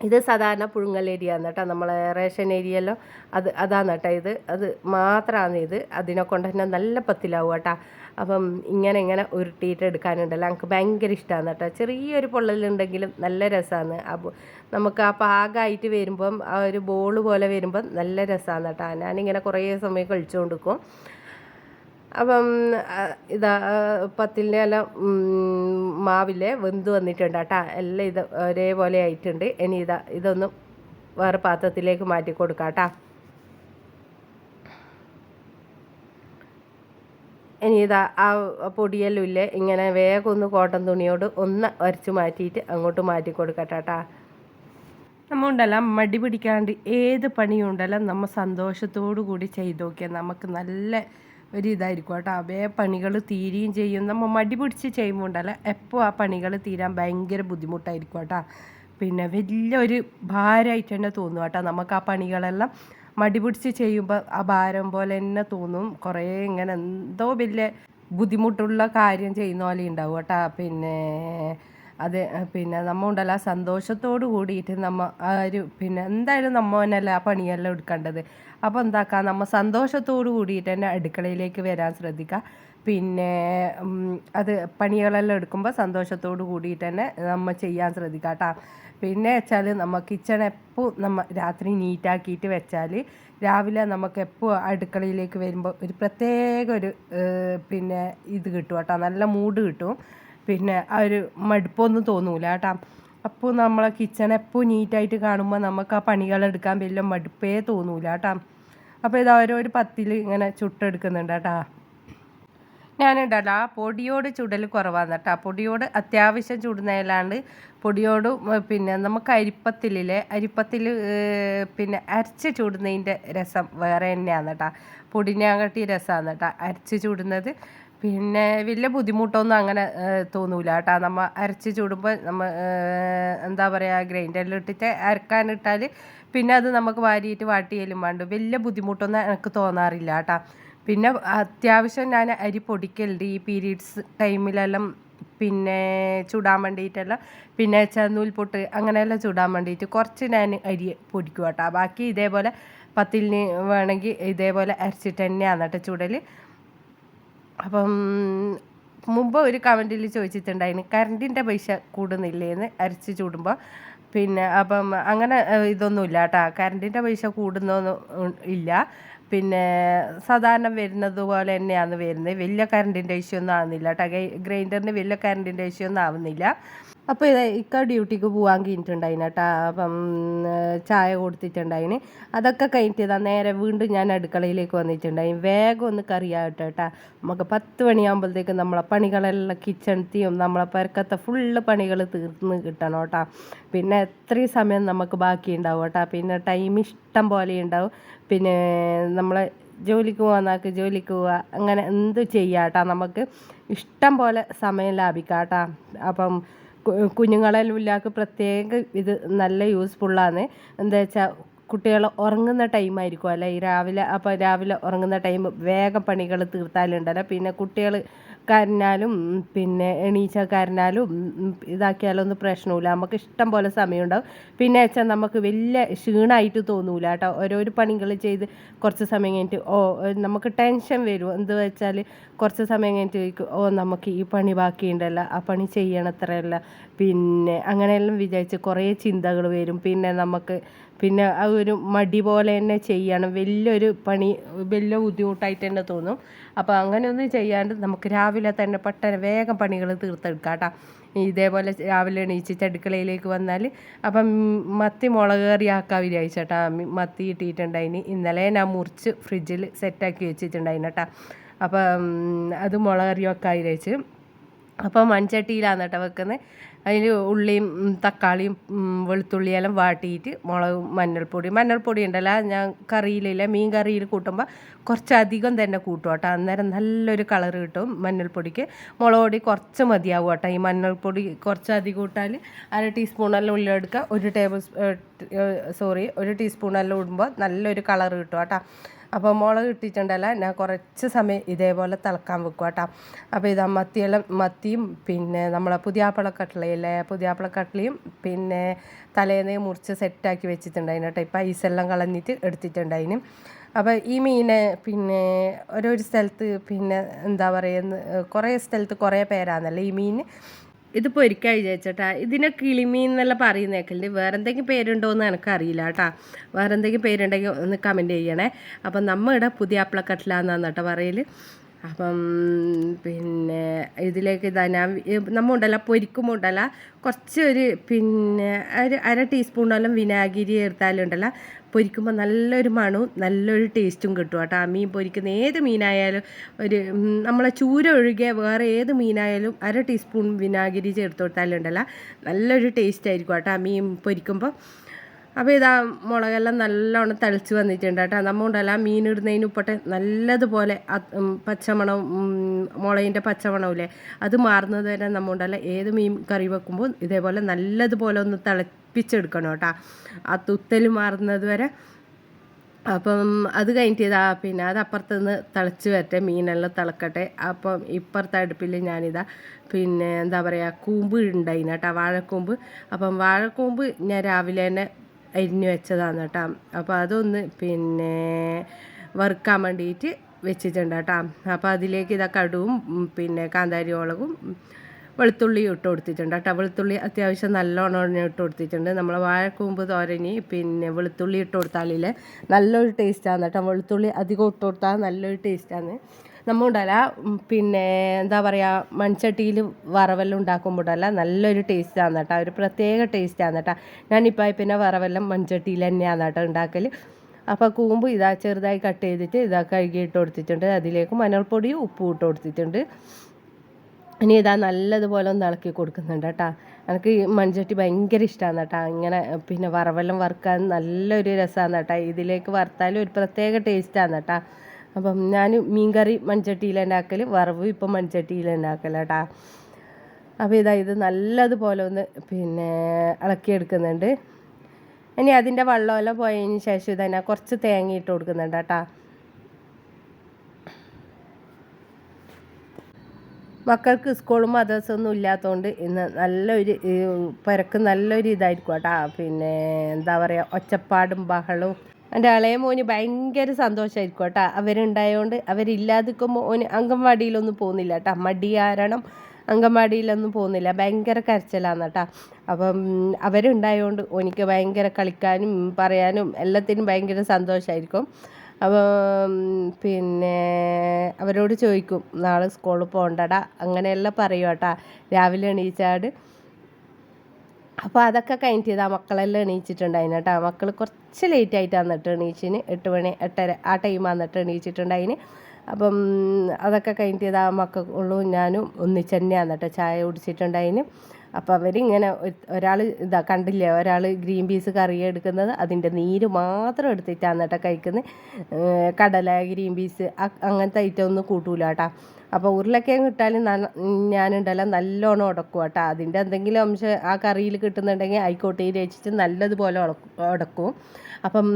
ഇത് സാധാരണ പുഴുങ്ങൽ ഏരിയ ആണ് കേട്ടോ. നമ്മളെ റേഷൻ ഏരിയയിലോ അത് അതാണ് കേട്ടോ ഇത്. അത് മാത്രമാണ് ഇത്. അതിനെ കൊണ്ട് തന്നെ നല്ല പത്തിലാവും കേട്ടോ. അപ്പം ഇങ്ങനെ ഇങ്ങനെ ഉരുട്ടിയിട്ട് എടുക്കാനുണ്ടല്ലോ. എനിക്ക് ഭയങ്കര ഇഷ്ടമാണ് കേട്ടോ. ചെറിയൊരു പൊള്ളലുണ്ടെങ്കിലും നല്ല രസമാണ് അപ്പോൾ നമുക്ക് ആ പാകമായിട്ട് വരുമ്പം ആ ഒരു ബോൾ പോലെ വരുമ്പം നല്ല രസമാണ് കേട്ടോ. ഞാനിങ്ങനെ കുറേ സമയം കഴിച്ചുകൊണ്ടിരിക്കും അപ്പം ഇതാ പത്തിലിന്റെ എല്ലാം മാവിലെ വെന്ത് വന്നിട്ടുണ്ട് കേട്ടോ. എല്ലാം ഇത് ഒരേപോലെ ആയിട്ടുണ്ട്. ഇനി ഇതാ ഇതൊന്ന് വേറെ പാത്രത്തിലേക്ക് മാറ്റി കൊടുക്കാം കേട്ടോ. ഇനി ഇതാ ആ പൊടിയെല്ലാം ഇല്ലേ ഇങ്ങനെ വേഗം ഒന്ന് കോട്ടൺ തുണിയോട് ഒന്ന് അരച്ച് മാറ്റിയിട്ട് അങ്ങോട്ട് മാറ്റി കൊടുക്കട്ടെ കേട്ടാ. നമ്മൾ മടി പിടിക്കാണ്ട് ഏത് പണിയും ഉണ്ടല്ലോ നമ്മൾ സന്തോഷത്തോടു കൂടി ചെയ്തു നോക്കിയാൽ നമുക്ക് നല്ല ഒരു ഇതായിരിക്കും കേട്ടോ. അവേ പണികൾ തീരുകയും ചെയ്യും. നമ്മൾ മടി പിടിച്ച് ചെയ്യുമ്പോൾ ഉണ്ടല്ലോ എപ്പോൾ ആ പണികൾ തീരാൻ ഭയങ്കര ബുദ്ധിമുട്ടായിരിക്കും കേട്ടോ. പിന്നെ വലിയൊരു ഭാരമായിട്ട് തന്നെ തോന്നും കേട്ടോ. നമുക്ക് ആ പണികളെല്ലാം മടി പിടിച്ച് ചെയ്യുമ്പോൾ ആ ഭാരം പോലെ തന്നെ തോന്നും. കുറേ ഇങ്ങനെ എന്തോ വലിയ ബുദ്ധിമുട്ടുള്ള കാര്യം ചെയ്യുന്ന പോലെ ഉണ്ടാവും കേട്ടോ. പിന്നെ അത് പിന്നെ നമ്മ ഉണ്ടല്ലോ സന്തോഷത്തോട് കൂടിയിട്ട് നമ്മ ആ ഒരു പിന്നെ എന്തായാലും നമ്മ തന്നെയല്ല ആ പണിയെല്ലാം എടുക്കേണ്ടത്. അപ്പോൾ എന്താക്കാം നമ്മ സന്തോഷത്തോട് കൂടിയിട്ട് തന്നെ അടുക്കളയിലേക്ക് വരാൻ ശ്രദ്ധിക്കുക പിന്നെ അത് പണികളെല്ലാം എടുക്കുമ്പോൾ സന്തോഷത്തോട് കൂടിയിട്ട് തന്നെ നമ്മൾ ചെയ്യാൻ ശ്രദ്ധിക്കുക കേട്ടോ പിന്നെ വെച്ചാൽ നമ്മൾ കിച്ചൺ എപ്പോൾ നമ്മൾ രാത്രി നീറ്റാക്കിയിട്ട് വെച്ചാൽ രാവിലെ നമുക്ക് എപ്പോൾ അടുക്കളയിലേക്ക് വരുമ്പോൾ ഒരു പ്രത്യേക ഒരു പിന്നെ ഇത് കിട്ടും കേട്ടോ നല്ല മൂഡ് കിട്ടും. പിന്നെ ആ ഒരു മടുപ്പൊന്നും തോന്നൂല കേട്ടോ. അപ്പോൾ നമ്മളെ കിച്ചൺ എപ്പോൾ നീറ്റായിട്ട് കാണുമ്പോൾ നമുക്ക് ആ പണികളെടുക്കാൻ വലിയ മടുപ്പേ തോന്നൂല കേട്ടോ. അപ്പോൾ ഇത് ഓരോ പത്തിൽ ഇങ്ങനെ ചുട്ടെടുക്കുന്നുണ്ട് കേട്ടോ. ഞാനുണ്ടല്ലോ പൊടിയോട് ചുടൽ കുറവാണ് കേട്ടോ. പൊടിയോട് അത്യാവശ്യം ചുടുന്നതിലാണ്ട് പൊടിയോട് പിന്നെ നമുക്ക് അരിപ്പത്തിലെ അരിപ്പത്തിൽ പിന്നെ അരച്ച് ചൂടുന്നതിന്റെ രസം വേറെ തന്നെയാണ് കേട്ടോ. പൊടിനാകട്ടി രസമാണ് കേട്ടോ. അരച്ച് ചൂടുന്നത് പിന്നെ വലിയ ബുദ്ധിമുട്ടൊന്നും അങ്ങനെ തോന്നൂല കേട്ടോ. നമ്മൾ അരച്ച് ചൂടുമ്പോൾ നമ്മൾ എന്താ പറയുക ഗ്രൈൻഡറിലിട്ടിട്ട് അരക്കാനിട്ടാൽ പിന്നെ അത് നമുക്ക് വാരിയിട്ട് വാട്ടിയാലും വേണ്ട വലിയ ബുദ്ധിമുട്ടൊന്നും എനിക്ക് തോന്നാറില്ല കേട്ടോ. പിന്നെ അത്യാവശ്യം ഞാൻ അരി പൊടിക്കലുണ്ട് ഈ പീരീഡ്സ് ടൈമിലെല്ലാം. പിന്നെ ചൂടാൻ വേണ്ടിയിട്ടെല്ലാം. പിന്നെ ചന്നൂൽപൊട്ട് അങ്ങനെയെല്ലാം ചൂടാൻ വേണ്ടിയിട്ട് കുറച്ച് ഞാൻ അരി പൊടിക്കും കേട്ടോ. ബാക്കി ഇതേപോലെ പത്തിൽ വേണമെങ്കിൽ ഇതേപോലെ അരച്ചിട്ട് തന്നെയാണ് കേട്ടോ ചൂടൽ അപ്പം മുമ്പ് ഒരു കമന്റിൽ ചോദിച്ചിട്ടുണ്ടായിരുന്നു കറണ്ടിന്റെ പൈസ കൂടുന്നില്ലേന്ന് അരച്ച് ചൂടുമ്പോൾ പിന്നെ അപ്പം അങ്ങനെ ഇതൊന്നുമില്ല കേട്ടോ. കറണ്ടിന്റെ പൈസ കൂടുന്നൊന്നും ഇല്ല. പിന്നെ സാധാരണ വരുന്നത് പോലെ തന്നെയാണ് വരുന്നത്. വലിയ കറണ്ടിന്റെ ഇഷ്യൂ ഒന്നും ആവുന്നില്ല കേട്ടോ. ഗ്രൈൻഡറിന് വലിയ കറണ്ടിന്റെ ഇഷ്യൂ ഒന്നും ആവുന്നില്ല. അപ്പോൾ ഇത് ഇക്ക ഡ്യൂട്ടിക്ക് പോകാൻ കഴിഞ്ഞിട്ടുണ്ടായിന് കേട്ടോ അപ്പം ചായ കൊടുത്തിട്ടുണ്ടായിന്. അതൊക്കെ കഴിഞ്ഞിട്ട് നേരെ വീണ്ടും ഞാൻ അടുക്കളയിലേക്ക് വന്നിട്ടുണ്ടായി. വേഗം ഒന്ന് കറിയാകട്ടെ കേട്ടോ നമുക്ക് പത്ത് മണിയാകുമ്പോഴത്തേക്ക് നമ്മളെ പണികളെല്ലാം കിച്ചൺ തീയും നമ്മളെ പരക്കത്തെ ഫുള്ള് പണികൾ തീർന്ന് കിട്ടണം കേട്ടോ പിന്നെ എത്രയും സമയം നമുക്ക് ബാക്കി ഉണ്ടാവും കേട്ടോ പിന്നെ ടൈം ഇഷ്ടം പോലെ ഉണ്ടാവും. പിന്നെ നമ്മളെ ജോലിക്ക് പോകാന്നാക്ക് ജോലിക്ക് പോവുക അങ്ങനെ എന്ത് ചെയ്യാം കേട്ടോ നമുക്ക് ഇഷ്ടം പോലെ സമയം ലാഭിക്കാം കേട്ടോ അപ്പം കുഞ്ഞുങ്ങളെല്ലാം പ്രത്യേക ഇത് നല്ല യൂസ്ഫുള്ളാണ് എന്താ വെച്ചാൽ കുട്ടികൾ ഉറങ്ങുന്ന ടൈമായിരിക്കും അല്ലേ? ഈ രാവിലെ അപ്പോൾ രാവിലെ ഉറങ്ങുന്ന ടൈം വേഗം പണികൾ തീർത്താലുണ്ടല്ലോ. പിന്നെ കുട്ടികൾ കരഞ്ഞാലും പിന്നെ എണീച്ച കരഞ്ഞാലും ഒന്നും പ്രശ്നമില്ല നമുക്ക് ഇഷ്ടം പോലെ സമയമുണ്ടാവും. പിന്നെ വെച്ചാൽ നമുക്ക് വലിയ ക്ഷീണമായിട്ട് തോന്നൂല കേട്ടോ. ഓരോരോ പണികൾ ചെയ്ത് കുറച്ച് സമയം കഴിഞ്ഞിട്ട് ഓ നമുക്ക് ടെൻഷൻ വരും. എന്ത് വെച്ചാൽ കുറച്ച് സമയം കഴിഞ്ഞിട്ട് ഓ നമുക്ക് ഈ പണി ബാക്കിയുണ്ടല്ല ആ പണി ചെയ്യണത്രയല്ല. പിന്നെ അങ്ങനെയെല്ലാം വിചാരിച്ച് കുറേ ചിന്തകൾ വരും. പിന്നെ നമുക്ക് പിന്നെ ആ ഒരു മടി പോലെ തന്നെ ചെയ്യണം. വലിയൊരു പണി വലിയ ബുദ്ധിമുട്ടായിട്ട് തന്നെ തോന്നും. അപ്പോൾ അങ്ങനെയൊന്നും ചെയ്യാണ്ട് നമുക്ക് രാവിലെ തന്നെ പെട്ടെന്ന് വേഗം പണികൾ തീർത്തെടുക്കാം കേട്ടോ. ഇതേപോലെ രാവിലെ എണീച്ചിട്ട് അടുക്കളയിലേക്ക് വന്നാൽ അപ്പം മത്തി മുളക് കറി ആക്കാൻ വിചാരിച്ചേട്ടാ മത്തി ഇട്ടിട്ടുണ്ടായിന് ഇന്നലെ ഞാൻ മുറിച്ച് ഫ്രിഡ്ജിൽ സെറ്റാക്കി വെച്ചിട്ടുണ്ടായിന് കേട്ടോ. അപ്പം അത് മുളക് കറി വെക്കാൻ വിചാരിച്ച്. അപ്പോൾ മൺചട്ടിയിലാണ് കേട്ടോ വെക്കുന്നത് അതിൽ ഉള്ളിയും തക്കാളിയും വെളുത്തുള്ളിയെല്ലാം വാട്ടിയിട്ട് മുളകും മഞ്ഞൾപ്പൊടി മഞ്ഞൾപ്പൊടി ഉണ്ടല്ലോ ഞാൻ കറിയിലില്ല മീൻ കറിയിൽ കൂട്ടുമ്പോൾ കുറച്ചധികം തന്നെ കൂട്ടും കേട്ടോ. അന്നേരം നല്ലൊരു കളർ കിട്ടും മഞ്ഞൾപ്പൊടിക്ക്. മുളക് പൊടി കുറച്ച് മതിയാവും കേട്ടോ. ഈ മഞ്ഞൾപ്പൊടി കുറച്ചധികം ഇട്ടാൽ അര ടീസ്പൂണെല്ലാം ഉള്ളി എടുക്കുക. ഒരു ടേബിൾ സോറി ഒരു ടീസ്പൂണെല്ലാം ഇടുമ്പോൾ നല്ലൊരു കളർ കിട്ടും കേട്ടോ. അപ്പോൾ മുളക് കിട്ടിയിട്ടുണ്ടല്ല ഞാൻ കുറച്ച് സമയം ഇതേപോലെ തിളക്കാൻ വെക്കും കേട്ടോ. അപ്പോൾ ഇതാ മത്തിയെല്ലാം മത്തിയും പിന്നെ നമ്മളെ പുതിയാപ്പിളക്കട്ടളയില്ലേ പുതിയാപ്പിളക്കട്ടളിയും പിന്നെ തലേന്ന് മുറിച്ച് സെറ്റാക്കി വെച്ചിട്ടുണ്ടായിന് കേട്ടോ. ഇപ്പം ഐസെല്ലാം കളഞ്ഞിട്ട് എടുത്തിട്ടുണ്ടായിന്. അപ്പോൾ ഈ മീനെ പിന്നെ ഓരോരു സ്ഥലത്ത് പിന്നെ എന്താ പറയുക കുറേ സ്ഥലത്ത് കുറേ പേരാന്നല്ലേ ഈ മീൻ? ഇത് പൊരിക്കാൻ വിചാരിച്ചേട്ടാ ഇതിനെ കിളിമീൻ എന്നെല്ലാം പറയുന്നേക്കല്ലേ വേറെ എന്തെങ്കിലും പേരുണ്ടോ എന്ന് എനിക്കറിയില്ല കേട്ടാ. വേറെ എന്തെങ്കിലും പേരുണ്ടെങ്കിൽ ഒന്ന് കമന്റ് ചെയ്യണേ. അപ്പം നമ്മുടെ പുതിയ അപ്പളക്കട്ടിലാന്നാണ് കേട്ടോ പറയൽ അപ്പം പിന്നെ ഇതിലേക്ക് ഇതാ ഞാൻ നമ്മ ഉണ്ടല്ല പൊരിക്കുമ്പോൾ ഉണ്ടല്ല കുറച്ച് ഒരു പിന്നെ ഒരു അര ടീസ്പൂണോളം വിനാഗിരി എടുത്താലുണ്ടല്ലോ പൊരിക്കുമ്പോൾ നല്ലൊരു മണവും നല്ലൊരു ടേസ്റ്റും കിട്ടും കേട്ടോ. ആ മീൻ പൊരിക്കുന്ന ഏത് മീനായാലും ഒരു നമ്മളെ ചൂര ഒഴികെ വേറെ ഏത് മീനായാലും അര ടീസ്പൂൺ വിനാഗിരി ചേർത്ത് കൊടുത്താലുണ്ടല്ലോ. നല്ലൊരു ടേസ്റ്റ് ആയിരിക്കും കേട്ടോ ആ മീൻ പൊരിക്കുമ്പോൾ അപ്പോൾ ഇതാ മുളകെല്ലാം നല്ലോണം തളിച്ച് വന്നിട്ടുണ്ട് കേട്ടോ. മീൻ ഇടുന്നതിന് ഉപ്പട്ടെ നല്ലതുപോലെ പച്ചമണം മുളകിന്റെ പച്ചമണമില്ലേ അത് മാറുന്നത് വരെ നമ്മൾ ഉണ്ടല്ലോ ഏത് മീൻ കറി വെക്കുമ്പോൾ ഇതേപോലെ നല്ലതുപോലെ ഒന്ന് തിളപ്പിച്ചെടുക്കണം കേട്ടോ. ആ തുത്തൽ മാറുന്നത് വരെ. അപ്പം അത് കഴിഞ്ഞിട്ട് ഇതാ പിന്നെ അത് അപ്പുറത്ത് നിന്ന് തിളച്ച് വരട്ടെ മീനെല്ലാം തിളക്കട്ടെ. അപ്പം ഇപ്പുറത്തെ അടുപ്പിൽ ഞാനിതാ പിന്നെ എന്താ പറയുക കൂമ്പ് ഉണ്ടായിന് കേട്ടോ വാഴക്കൂമ്പ്. അപ്പം വാഴക്കൂമ്പ് ഞാൻ രാവിലെ തന്നെ അരിഞ്ഞു വെച്ചതാണ് കേട്ടോ. അപ്പോൾ അതൊന്ന് പിന്നെ വറുക്കാൻ വേണ്ടിയിട്ട് വെച്ചിട്ടുണ്ട് കേട്ടോ. അപ്പോൾ അതിലേക്ക് ഇതാ കടുവും പിന്നെ കാന്താരി മുളകും വെളുത്തുള്ളി ഇട്ട് കൊടുത്തിട്ടുണ്ട് കേട്ടോ. വെളുത്തുള്ളി അത്യാവശ്യം നല്ലോണം ഇട്ട് കൊടുത്തിട്ടുണ്ട്. നമ്മൾ വാഴക്കൂമ്പ് തോരനി പിന്നെ വെളുത്തുള്ളി ഇട്ട് കൊടുത്താലില്ലേ നല്ലൊരു ടേസ്റ്റാണ് കേട്ടോ. വെളുത്തുള്ളി അധികം ഇട്ട് കൊടുത്താൽ നല്ലൊരു ടേസ്റ്റാണ് നമ്മൾ ഉണ്ടല്ല പിന്നെ എന്താ പറയുക മൺചട്ടിയിൽ വറവെല്ലാം ഉണ്ടാക്കുമ്പോഴല്ല നല്ലൊരു ടേസ്റ്റാണ് കേട്ടോ ഒരു പ്രത്യേക ടേസ്റ്റാണ് കേട്ടോ ഞാനിപ്പോൾ പിന്നെ വറവെല്ലാം മൺചട്ടിയിൽ തന്നെയാണ് കേട്ടോ ഉണ്ടാക്കൽ അപ്പോൾ കൂമ്പ് ഇതാ ചെറുതായി കട്ട് ചെയ്തിട്ട് ഇതാ കഴുകിയിട്ട് കൊടുത്തിട്ടുണ്ട്. അതിലേക്ക് മഞ്ഞൾപ്പൊടിയും ഉപ്പും ഇട്ട് കൊടുത്തിട്ടുണ്ട്. ഇനി ഇതാ നല്ലതുപോലെ ഒന്ന് ഇളക്കി കൊടുക്കുന്നുണ്ട് കേട്ടോ എനിക്ക് മൺചട്ടി ഭയങ്കര ഇഷ്ടമാണ് കേട്ടോ ഇങ്ങനെ പിന്നെ വറവെല്ലാം വറുക്കാൻ നല്ലൊരു രസമാണ് കേട്ടോ ഇതിലേക്ക് വറുത്താലും ഒരു പ്രത്യേക ടേസ്റ്റാണ് കേട്ടോ അപ്പം ഞാൻ മീൻകറി മൺചട്ടിയിൽ ഉണ്ടാക്കൽ വറവ് ഇപ്പം മൺചട്ടിയിൽ ഉണ്ടാക്കൽ കേട്ടോ. അപ്പോൾ ഇതാ ഇത് നല്ലതുപോലെ ഒന്ന് പിന്നെ ഇളക്കിയെടുക്കുന്നുണ്ട്. ഇനി അതിന്റെ വെള്ളമെല്ലാം പോയതിന് ശേഷം ഇതന്നെ കുറച്ച് തേങ്ങ ഇട്ട് കൊടുക്കുന്നുണ്ട് കേട്ടോ. മക്കൾക്ക് സ്കൂളും മദേഴ്സും ഒന്നും ഇല്ലാത്തതുകൊണ്ട് ഇന്ന് നല്ലൊരു പെരക്ക് നല്ലൊരു ഇതായിരിക്കും കേട്ടോ. പിന്നെ എന്താ പറയുക ഒച്ചപ്പാടും ബഹളവും എന്റെ ഇളയ മോന് ഭയങ്കര സന്തോഷമായിരിക്കും കേട്ടോ. അവരുണ്ടായതുകൊണ്ട് അവരില്ലാതിരിക്കുമ്പോൾ ഓന് അംഗൻവാടിയിലൊന്നും പോകുന്നില്ല കേട്ടോ. മടി കാരണം അംഗൻവാടിയിലൊന്നും പോകുന്നില്ല. ഭയങ്കര കരച്ചിലാണ് കേട്ടോ. അപ്പം അവരുണ്ടായതുകൊണ്ട് എനിക്ക് ഭയങ്കര കളിക്കാനും പറയാനും എല്ലാത്തിനും ഭയങ്കര സന്തോഷമായിരിക്കും അപ്പോൾ പിന്നെ അവരോട് ചോദിക്കും നാളെ സ്കൂളിൽ പോകണ്ടടാ? അങ്ങനെയെല്ലാം പറയും കേട്ടോ. രാവിലെ എണീച്ചാട് അപ്പോൾ അതൊക്കെ കഴിഞ്ഞിട്ട് ഇതാ മക്കളെല്ലാം എണീച്ചിട്ടുണ്ടായിന് കേട്ടോ. മക്കൾ കുറച്ച് ലേറ്റ് ആയിട്ടാണ് എന്നിട്ട് എണീച്ചിന്. എട്ട് മണി എട്ടര ആ ടൈമാണ് എന്നിട്ട് എണീച്ചിട്ടുണ്ടായിന് അപ്പം അതൊക്കെ കഴിഞ്ഞിട്ട് ഇതാ മക്കളും ഞാനും ഒന്നിച്ച് തന്നെയാണ് കേട്ടോ ചായ കുടിച്ചിട്ടുണ്ടായിന് അപ്പോൾ അവരിങ്ങനെ ഒരാൾ ഇതാ കണ്ടില്ലേ? ഒരാൾ ഗ്രീൻ പീസ് കറി എടുക്കുന്നത്. അതിന്റെ നീര് മാത്രം എടുത്തിട്ടാണ് കേട്ടോ കഴിക്കുന്നത്. കടല ഗ്രീൻ പീസ് അങ്ങനത്തെ ഐറ്റം ഒന്നും കൂട്ടൂല കേട്ടോ. അപ്പോൾ ഉരുളക്കിഴങ്ങ് ഇട്ടാലും ഞാനുണ്ടല്ലോ നല്ലോണം ഉടക്കും കേട്ടോ. അതിന്റെ എന്തെങ്കിലും അംശം ആ കറിയിൽ കിട്ടുന്നുണ്ടെങ്കിൽ ആയിക്കോട്ടെ രചിച്ച് നല്ലതുപോലെ ഉടക്കും അപ്പം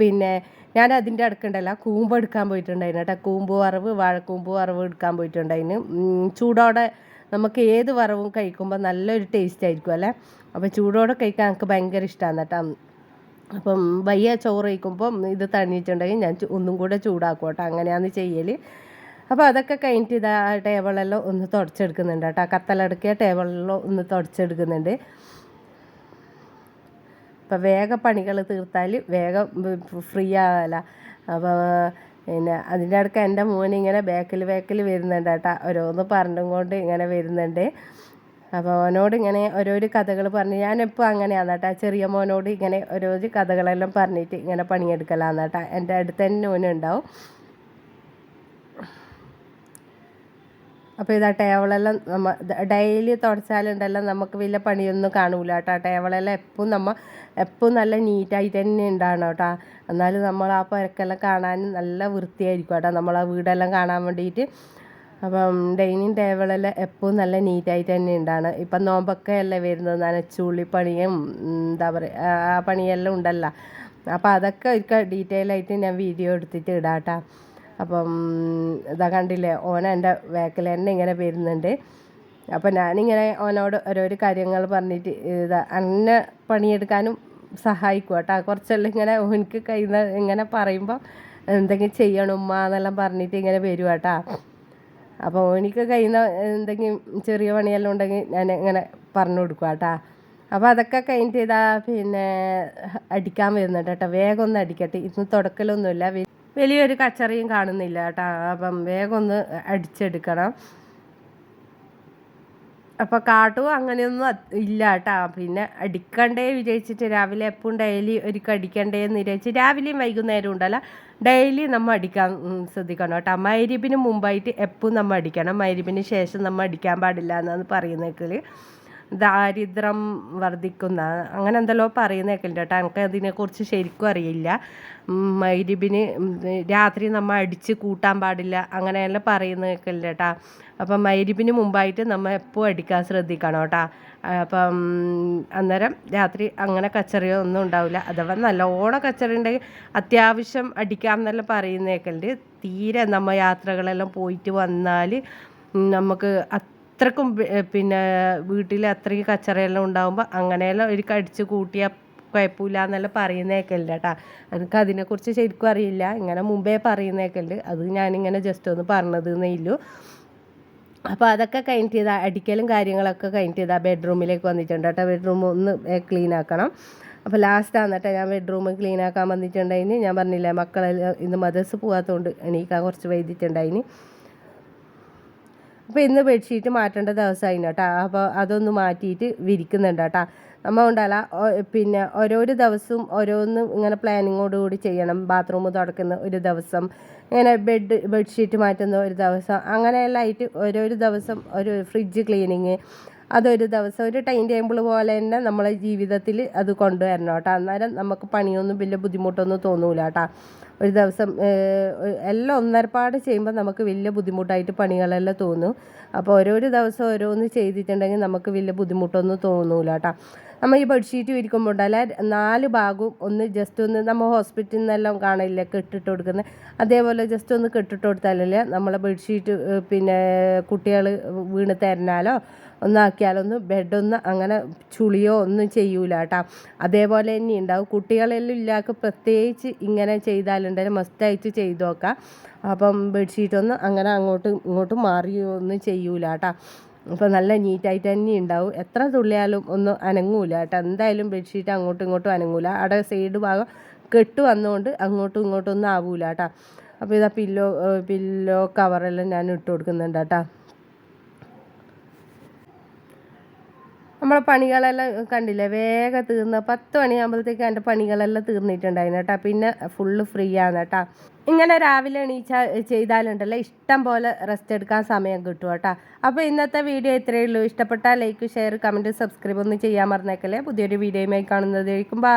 പിന്നെ ഞാൻ അതിന്റെ അടുക്കുണ്ടല്ല കൂമ്പ് എടുക്കാൻ പോയിട്ടുണ്ടായിരുന്നു കേട്ടോ. കൂമ്പ് വറവ് വാഴക്കൂമ്പ് വറവ് എടുക്കാൻ പോയിട്ടുണ്ടായിരുന്നു. ഉം, ചൂടോടെ നമുക്ക് ഏത് വറവും കഴിക്കുമ്പോൾ നല്ലൊരു ടേസ്റ്റ് ആയിരിക്കും അല്ലേ? അപ്പോൾ ചൂടോടെ കഴിക്കാൻ എനിക്ക് ഭയങ്കര ഇഷ്ടമാണ് കേട്ടോ. അപ്പം വയ്യ ചോറ് കഴിക്കുമ്പം ഇത് തണിയിട്ടുണ്ടെങ്കിൽ ഞാൻ ഒന്നും കൂടെ ചൂടാക്കും കേട്ടോ. അങ്ങനെയാണ് ചെയ്യൽ അപ്പോൾ അതൊക്കെ കഴിഞ്ഞിട്ട് ഇതാ ടേബിളെല്ലാം ഒന്ന് തുടച്ചെടുക്കുന്നുണ്ട് കേട്ടോ. കത്തലടക്കിയ ടേബിളെല്ലാം ഒന്ന് തുടച്ചെടുക്കുന്നുണ്ട്. അപ്പോൾ വേഗം പണികൾ തീർത്താൽ വേഗം ഫ്രീ ആവല. അപ്പോൾ പിന്നെ അതിന്റെ അടുക്ക് എന്റെ മോൻ ഇങ്ങനെ ബാക്കിൽ ബാക്കിൽ വരുന്നുണ്ട് കേട്ടോ. ഓരോന്ന് പറഞ്ഞും കൊണ്ട് ഇങ്ങനെ വരുന്നുണ്ട്. അപ്പോൾ അവനോട് ഇങ്ങനെ ഓരോരോ കഥകൾ പറഞ്ഞ് ഞാനിപ്പോൾ അങ്ങനെയാണ് കേട്ടോ. ചെറിയ മോനോട് ഇങ്ങനെ ഓരോരോ കഥകളെല്ലാം പറഞ്ഞിട്ട് ഇങ്ങനെ പണിയെടുക്കലാന്ന് കേട്ടോ. എന്റെ അടുത്ത് തന്നെ ഓനുണ്ടാവും അപ്പോൾ ഇതാ ടേബിളെല്ലാം നമ്മ ഡെയിലി തുടച്ചാലുണ്ടല്ലോ നമുക്ക് വലിയ പണിയൊന്നും കാണൂല കേട്ടോ. ടേബിളെല്ലാം എപ്പോഴും നമ്മൾ എപ്പോഴും നല്ല നീറ്റായിട്ട് തന്നെ ഉണ്ടാകണം കേട്ടോ. എന്നാലും നമ്മൾ ആ പുരക്കെല്ലാം കാണാൻ നല്ല വൃത്തിയായിരിക്കും കേട്ടോ. നമ്മൾ ആ വീടെല്ലാം കാണാൻ വേണ്ടിയിട്ട്. അപ്പം ഡൈനിങ് ടേബിളെല്ലാം എപ്പോഴും നല്ല നീറ്റായിട്ട് തന്നെ ഉണ്ടാണ് ഇപ്പം നോമ്പൊക്കെ അല്ലേ വരുന്നത്? നനച്ചുള്ളി പണിയും എന്താ പറയുക ആ പണിയെല്ലാം ഉണ്ടല്ലോ. അപ്പോൾ അതൊക്കെ ഒരിക്കൽ ഡീറ്റെയിൽ ആയിട്ട് ഞാൻ വീഡിയോ എടുത്തിട്ട് ഇടാം കേട്ടോ. അപ്പം ഇതാ കണ്ടില്ലേ ഓൻ എന്റെ വേക്കിൽ തന്നെ ഇങ്ങനെ വരുന്നുണ്ട്. അപ്പം ഞാനിങ്ങനെ ഓനോട് ഓരോരോ കാര്യങ്ങൾ പറഞ്ഞിട്ട് ഇതാ അന്നെ പണിയെടുക്കാനും സഹായിക്കും കേട്ടോ. കുറച്ചെല്ലാം ഇങ്ങനെ ഓനിക്ക് കഴിയുന്ന ഇങ്ങനെ പറയുമ്പോൾ എന്തെങ്കിലും ചെയ്യണം ഉമ്മ എന്നെല്ലാം പറഞ്ഞിട്ട് ഇങ്ങനെ വരും കേട്ടോ. അപ്പോൾ കയ്യിൽ നിന്ന് എന്തെങ്കിലും ചെറിയ പണിയെല്ലാം ഉണ്ടെങ്കിൽ ഞാൻ ഇങ്ങനെ പറഞ്ഞു കൊടുക്കും കേട്ടോ. അപ്പോൾ അതൊക്കെ കഴിഞ്ഞിട്ട് ഇതാ പിന്നെ അടിക്കാൻ വരുന്നുണ്ട് കേട്ടോ. വേഗം ഒന്ന് അടിക്കട്ടെ. ഇന്ന് തുടക്കലൊന്നുമില്ല. വലിയൊരു കച്ചറിയും കാണുന്നില്ല കേട്ടോ. അപ്പം വേഗം ഒന്ന് അടിച്ചെടുക്കണം. അപ്പോൾ കാട്ടും അങ്ങനെയൊന്നും ഇല്ല കേട്ടോ. പിന്നെ അടിക്കണ്ടേ വിചാരിച്ചിട്ട് രാവിലെ എപ്പോഴും ഡെയിലി ഒരിക്കൽ അടിക്കണ്ടേ എന്ന് വിചാരിച്ച് രാവിലെയും വൈകുന്നേരം ഉണ്ടല്ലോ. ഡെയിലി നമ്മൾ അടിക്കാൻ ശ്രദ്ധിക്കണം കേട്ടോ. മൈരിബിന് മുമ്പായിട്ട് എപ്പോഴും നമ്മൾ അടിക്കണം. മൈരിബിന് ശേഷം നമ്മൾ അടിക്കാൻ പാടില്ല എന്നാണ് പറയുന്നേക്കൽ ദാരിദ്ര്യം വർദ്ധിക്കുന്ന അങ്ങനെ എന്തെല്ലോ പറയുന്നേക്കലുണ്ട് കേട്ടോ. എനിക്ക് അതിനെക്കുറിച്ച് ശരിക്കും അറിയില്ല. മൈരിബിന് രാത്രി നമ്മൾ അടിച്ച് കൂട്ടാൻ പാടില്ല അങ്ങനെയെല്ലാം പറയുന്നേക്കലുണ്ട് കേട്ടോ. അപ്പം മൈരിബിന് മുമ്പായിട്ട് നമ്മൾ എപ്പോൾ അടിക്കാൻ ശ്രദ്ധിക്കണം കേട്ടോ. അപ്പം അന്നേരം രാത്രി അങ്ങനെ കച്ചറിയോ ഒന്നും ഉണ്ടാവില്ല. അഥവാ നല്ലോണം കച്ചറി ഉണ്ടെങ്കിൽ അത്യാവശ്യം അടിക്കാമെന്നെല്ലാം പറയുന്ന കേൾക്കലുണ്ട് തീരെ നമ്മൾ യാത്രകളെല്ലാം പോയിട്ട് വന്നാൽ നമുക്ക് അത്രക്കും പിന്നെ വീട്ടിൽ അത്രയും കച്ചറയെല്ലാം ഉണ്ടാകുമ്പോൾ അങ്ങനെയെല്ലാം ഒരു കടിച്ച് കൂട്ടിയാൽ കുഴപ്പമില്ല എന്നെല്ലാം പറയുന്നേക്കല്ല കേട്ടോ എനിക്ക് അതിനെക്കുറിച്ച് ശരിക്കും അറിയില്ല. ഇങ്ങനെ മുമ്പേ പറയുന്നേക്കലുണ്ട് അത് ഞാനിങ്ങനെ ജസ്റ്റ് ഒന്ന് പറഞ്ഞത് ഉള്ളൂ അപ്പോൾ അതൊക്കെ കഴിഞ്ഞിട്ട് ഇതാ അടിക്കലും കാര്യങ്ങളൊക്കെ കഴിഞ്ഞിട്ട് ഇതാ ബെഡ്റൂമിലേക്ക് വന്നിട്ടുണ്ട് കേട്ടോ ബെഡ്റൂം ഒന്ന് ക്ലീൻ ആക്കണം. അപ്പോൾ ലാസ്റ്റ് ആന്നിട്ട് ഞാൻ ബെഡ്റൂം ക്ലീൻ ആക്കാൻ വന്നിട്ടുണ്ടായിന്. ഞാൻ പറഞ്ഞില്ലേ മക്കളെല്ലാം ഇന്ന് മദേഴ്സ് പോകാത്തതുകൊണ്ട് എണീക്കാൻ കുറച്ച് വൈകിട്ടുണ്ടായിന്. അപ്പോൾ ഇന്ന് ബെഡ്ഷീറ്റ് മാറ്റേണ്ട ദിവസമായിരുന്നു കേട്ടോ. അപ്പോൾ അതൊന്ന് മാറ്റിയിട്ട് വിരിക്കുന്നുണ്ട് കേട്ടോ. നമ്മൾ ഉണ്ടല്ല പിന്നെ ഓരോരോ ദിവസവും ഓരോന്നും ഇങ്ങനെ പ്ലാനിങ്ങോട് കൂടി ചെയ്യണം. ബാത്റൂം തുടക്കുന്ന ഒരു ദിവസം ഇങ്ങനെ ബെഡ് ബെഡ്ഷീറ്റ് മാറ്റുന്ന ഒരു ദിവസം അങ്ങനെയെല്ലാം ആയിട്ട് ഓരോരോ ദിവസം ഒരു ഫ്രിഡ്ജ് ക്ലീനിങ് അതൊരു ദിവസം ഒരു ടൈം ടേബിൾ പോലെ തന്നെ നമ്മളെ ജീവിതത്തിൽ അത് കൊണ്ടുവരണം കേട്ടോ. അന്നേരം നമുക്ക് പണിയൊന്നും വലിയ ബുദ്ധിമുട്ടൊന്നും തോന്നൂല കേട്ടോ. ഒരു ദിവസം എല്ലാം ഒന്നരപ്പാട് ചെയ്യുമ്പോൾ നമുക്ക് വലിയ ബുദ്ധിമുട്ടായിട്ട് പണികളെല്ലാം തോന്നും. അപ്പോൾ ഓരോരോ ദിവസം ഓരോന്ന് ചെയ്തിട്ടുണ്ടെങ്കിൽ നമുക്ക് വലിയ ബുദ്ധിമുട്ടൊന്നും തോന്നൂല കേട്ടോ. നമ്മൾ ഈ ബെഡ്ഷീറ്റ് വിരിക്കുമ്പോൾ ഉണ്ടല്ലേ നാല് ഭാഗവും ഒന്ന് ജസ്റ്റ് ഒന്ന് നമ്മൾ ഹോസ്പിറ്റലിൽ നിന്നെല്ലാം കാണില്ലേ കെട്ടിട്ട് കൊടുക്കുന്നത്. അതേപോലെ ജസ്റ്റ് ഒന്ന് കെട്ടിട്ട് കൊടുത്താലല്ലേ നമ്മളെ ബെഡ്ഷീറ്റ് പിന്നെ കുട്ടികൾ വീണ് തരണാലോ ഒന്നാക്കിയാലൊന്നും ബെഡൊന്നും അങ്ങനെ ചുളിയോ ഒന്നും ചെയ്യൂല കേട്ടോ. അതേപോലെ തന്നെ ഉണ്ടാവും. കുട്ടികളെല്ലാം ഇല്ലാക്ക് പ്രത്യേകിച്ച് ഇങ്ങനെ ചെയ്താലുണ്ടെങ്കിൽ മസ്റ്റായിട്ട് ചെയ്തു നോക്കാം. അപ്പം ബെഡ്ഷീറ്റൊന്നും അങ്ങനെ അങ്ങോട്ടും ഇങ്ങോട്ടും മാറിയോ ഒന്നും ചെയ്യൂല കേട്ടോ. അപ്പോൾ നല്ല നീറ്റായിട്ട് തന്നെ ഉണ്ടാവും. എത്ര തുള്ളിയാലും ഒന്നും അനങ്ങൂല കേട്ടോ. എന്തായാലും ബെഡ്ഷീറ്റ് അങ്ങോട്ടും ഇങ്ങോട്ടും അനങ്ങൂല. അവിടെ സൈഡ് ഭാഗം കെട്ട് വന്നുകൊണ്ട് അങ്ങോട്ടും ഇങ്ങോട്ടും ഒന്നും ആവൂല കേട്ടോ. അപ്പോൾ ഇതാ പില്ലോ പില്ലോ കവറെല്ലാം ഞാൻ ഇട്ട് കൊടുക്കുന്നുണ്ട് കേട്ടോ. നമ്മളെ പണികളെല്ലാം കണ്ടില്ലേ? വേഗം തീർന്ന്. പത്ത് മണിയാകുമ്പോഴത്തേക്ക് എന്റെ പണികളെല്ലാം തീർന്നിട്ടുണ്ടായിരുന്നു കേട്ടോ. പിന്നെ ഫുള്ള് ഫ്രീ ആണ് കേട്ടോ. ഇങ്ങനെ രാവിലെ എണീച്ചാൽ ചെയ്താലുണ്ടല്ലോ. ഇഷ്ടം പോലെ റെസ്റ്റ് എടുക്കാൻ സമയം കിട്ടും കേട്ടോ. അപ്പോൾ ഇന്നത്തെ വീഡിയോ ഇത്രയേ ഉള്ളൂ. ഇഷ്ടപ്പെട്ടാൽ ലൈക്ക് ഷെയർ കമന്റ് സബ്സ്ക്രൈബ് ഒന്നും ചെയ്യാൻ മറന്നേക്കല്ലേ. പുതിയൊരു വീഡിയോയുമായി കാണുന്നതായിരിക്കും. ബൈ